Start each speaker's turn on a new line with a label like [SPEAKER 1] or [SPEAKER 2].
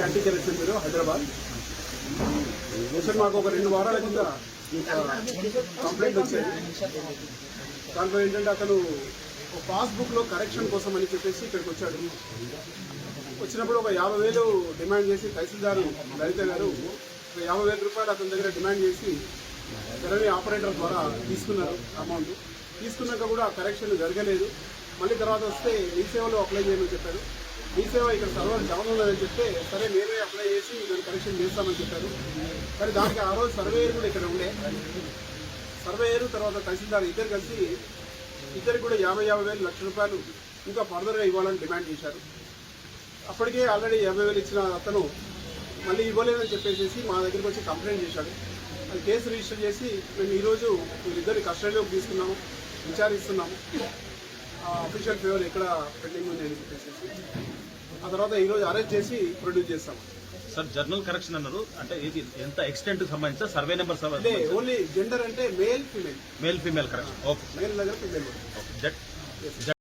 [SPEAKER 1] Anti corruption మీరు Hyderabad. Sir మాకు ఒక రెండు వారాల కింద కంప్లైంట్ వచ్చింది దాంట్లో ఏంటంటే అతను పాస్బుక్లో కరెక్షన్ కోసం అని చెప్పేసి ఇక్కడికి వచ్చాడు. వచ్చినప్పుడు ఒక యాభై వేలు డిమాండ్ చేసి తహసీల్దారు లలిత గారు ఒక యాభై వేల రూపాయలు అతని దగ్గర డిమాండ్ చేసి రెవెన్యూ ఆపరేటర్ ద్వారా తీసుకున్నారు అమౌంట్ తీసుకున్నాక కూడా కరెక్షన్ జరగలేదు. మళ్ళీ తర్వాత వస్తే మీ సేవలో అప్లై చేయమని చెప్పారు. మీ సేవ ఇక్కడ సర్వర్ డౌన్ ఉన్నదని చెప్తే సరే నేనే అప్లై చేసి దాన్ని కరెక్షన్ చేస్తామని చెప్పారు. కానీ దానికి ఆ రోజు సర్వేయర్ కూడా ఇక్కడ ఉండే. సర్వేయర్ తర్వాత తహసీల్దార్ ఇద్దరు కలిసి ఇద్దరికి కూడా యాభై యాభై వేలు లక్ష రూపాయలు ఇంకా ఫర్దర్గా ఇవ్వాలని డిమాండ్ చేశారు. అప్పటికే ఆల్రెడీ యాభై వేలు ఇచ్చిన అతను మళ్ళీ ఇవ్వలేదని చెప్పేసి మా దగ్గరికి వచ్చి కంప్లైంట్ చేశాడు. అది కేసు రిజిస్టర్ చేసి మేము ఈరోజు వీళ్ళిద్దరిని కస్టడీలోకి తీసుకున్నాము విచారిస్తున్నాము. అఫీషియల్ ఫేవర్ ఎక్కడ పెండింగ్ ఉంది అని చెప్పేసి ఆ తర్వాత ఈరోజు అరెస్ట్ చేసి ప్రొడ్యూస్ చేస్తాము
[SPEAKER 2] సార్ జర్నల్ కరెక్షన్ అన్నారు. అంటే ఇది ఎంత ఎక్స్టెంట్ సంబంధించిన సర్వే నెంబర్
[SPEAKER 1] అంటే ఓన్లీ జెండర్ అంటే male female
[SPEAKER 2] male female correction okay
[SPEAKER 1] male దగ్గర ఫిమేల్